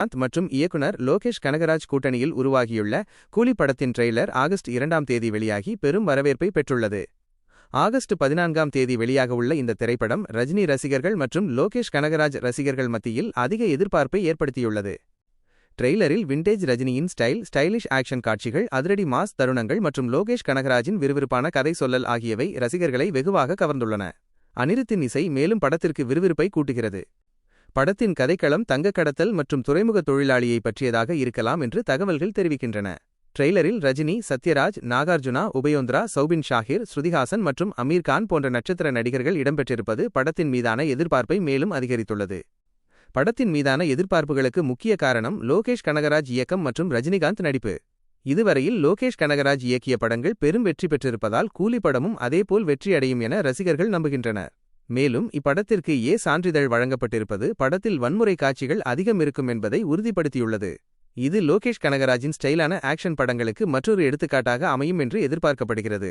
காந்த் மற்றும் இயக்குனர் லோகேஷ் கனகராஜ் கூட்டணியில் உருவாகியுள்ள கூலி படத்தின் ட்ரெய்லர் ஆகஸ்ட் இரண்டாம் தேதி வெளியாகி பெரும் வரவேற்பை பெற்றுள்ளது. ஆகஸ்ட் பதினான்காம் தேதி வெளியாகவுள்ள இந்த திரைப்படம் ரஜினி ரசிகர்கள் மற்றும் லோகேஷ் கனகராஜ் ரசிகர்கள் மத்தியில் அதிக எதிர்பார்ப்பை ஏற்படுத்தியுள்ளது. ட்ரெய்லரில் விண்டேஜ் ரஜினியின் ஸ்டைல் ஸ்டைலிஷ் ஆக்ஷன் காட்சிகள் அதிரடி மாஸ் தருணங்கள் மற்றும் லோகேஷ் கனகராஜின் விறுவிறுப்பான கதை சொல்லல் ஆகியவை ரசிகர்களை வெகுவாக கவர்ந்துள்ளன. அனிருத்தின் இசை மேலும் படத்திற்கு விறுவிறுப்பை கூட்டுகிறது. படத்தின் கதைக்களம் தங்கக் கடத்தல் மற்றும் துறைமுக தொழிலாளியை பற்றியதாக இருக்கலாம் என்று தகவல்கள் தெரிவிக்கின்றன. ட்ரெய்லரில் ரஜினி சத்யராஜ் நாகார்ஜுனா உபயோந்திரா சௌபின் ஷாஹிர் ஸ்ருதிஹாசன் மற்றும் அமீர் கான் போன்ற நட்சத்திர நடிகர்கள் இடம்பெற்றிருப்பது படத்தின் மீதான எதிர்பார்ப்பை மேலும் அதிகரித்துள்ளது. படத்தின் மீதான எதிர்பார்ப்புகளுக்கு முக்கிய காரணம் லோகேஷ் கனகராஜ் இயக்கம் மற்றும் ரஜினிகாந்த் நடிப்பு. இதுவரையில் லோகேஷ் கனகராஜ் இயக்கிய படங்கள் பெரும் வெற்றி பெற்றிருப்பதால் கூலி படமும் அதேபோல் வெற்றியடையும் என ரசிகர்கள் நம்புகின்றனர். மேலும் இப்படத்திற்கு ஏ. சான்றிதழ் வழங்கப்பட்டிருப்பது படத்தில் வன்முறை காட்சிகள் அதிகம் இருக்கும் என்பதை உறுதிப்படுத்தியுள்ளது. இது லோகேஷ் கனகராஜின் ஸ்டைலான ஆக்ஷன் படங்களுக்கு மற்றொரு எடுத்துக்காட்டாக அமையும் என்று எதிர்பார்க்கப்படுகிறது.